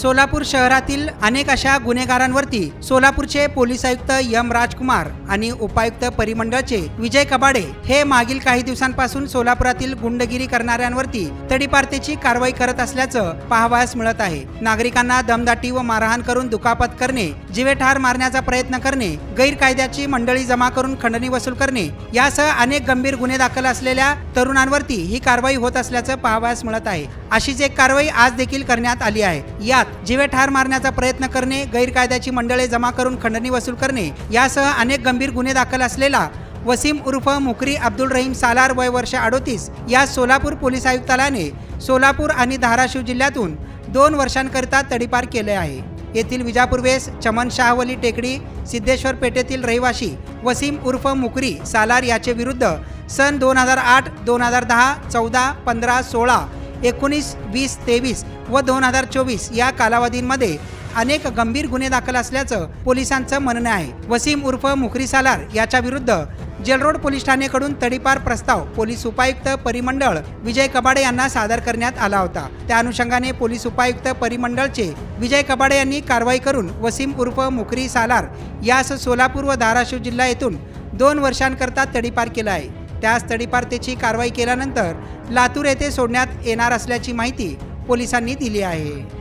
सोलापूर शहरातील अनेक अशा गुन्हेगारांवरती सोलापूरचे पोलीस आयुक्त यम राजकुमार आणि उपायुक्त परिमंडळचे विजय कबाडे हे मागील काही दिवसांपासून सोलापुरातील गुंडगिरी करणाऱ्यांवरती तडीपारतेची कारवाई करत असल्याचं पाहावयास मिळत आहे. नागरिकांना दमदाटी व मारहाण करून दुखापत करणे जीवेठार मारण्याचा प्रयत्न करणे गैरकायद्याची मंडळी जमा करून खंडणी वसूल करणे यासह अनेक गंभीर गुन्हे दाखल असलेल्या तरुणांवरती ही कारवाई होत असल्याचं पाहावयास मिळत आहे. अशीच एक कारवाई आज देखील करण्यात आली आहे. यात जीवे ठार मारण्याचा प्रयत्न करणे गैरकायद्याची मंडळे जमा करून खंडणी वसूल करणे यासह अनेक गंभीर गुन्हे दाखल असलेला वसीम उर्फ मुकरी अब्दुल रहीम सालार वय वर्ष अडोतीस या सोलापूर पोलीस आयुक्तालयाने सोलापूर आणि धाराशिव जिल्ह्यातून दोन वर्षांकरिता तडीपार केले आहे. येथील विजापूरवेस चमन शाहवली टेकडी सिद्धेश्वर पेठेतील रहिवाशी वसीम उर्फ मुकरी सालार याचे विरुद्ध सन दोन हजार आठ दोन हजार दहा चौदा पंधरा सोळा एकोणीस वीस तेवीस व दोन हजार चोवीस या कालावधींमध्ये अनेक गंभीर गुन्हे दाखल असल्याचं पोलिसांचं म्हणणं आहे. वसीम उर्फ मुखरी सालार याच्या विरुद्ध जेलरोड पोलीस ठाणेकडून तडीपार प्रस्ताव पोलीस उपायुक्त परिमंडळ विजय कबाडे यांना सादर करण्यात आला होता. त्या अनुषंगाने पोलीस उपायुक्त परिमंडळचे विजय कबाडे यांनी कारवाई करून वसीम उर्फ मुखरी सालार यास सोलापूर व धाराशिव जिल्हा येथून दोन वर्षांकरता तडीपार केला आहे. त्यास तडीपारतेची कारवाई केल्यानंतर लातूर येथे सोडण्यात येणार असल्याची माहिती पोलिसांनी दिली आहे.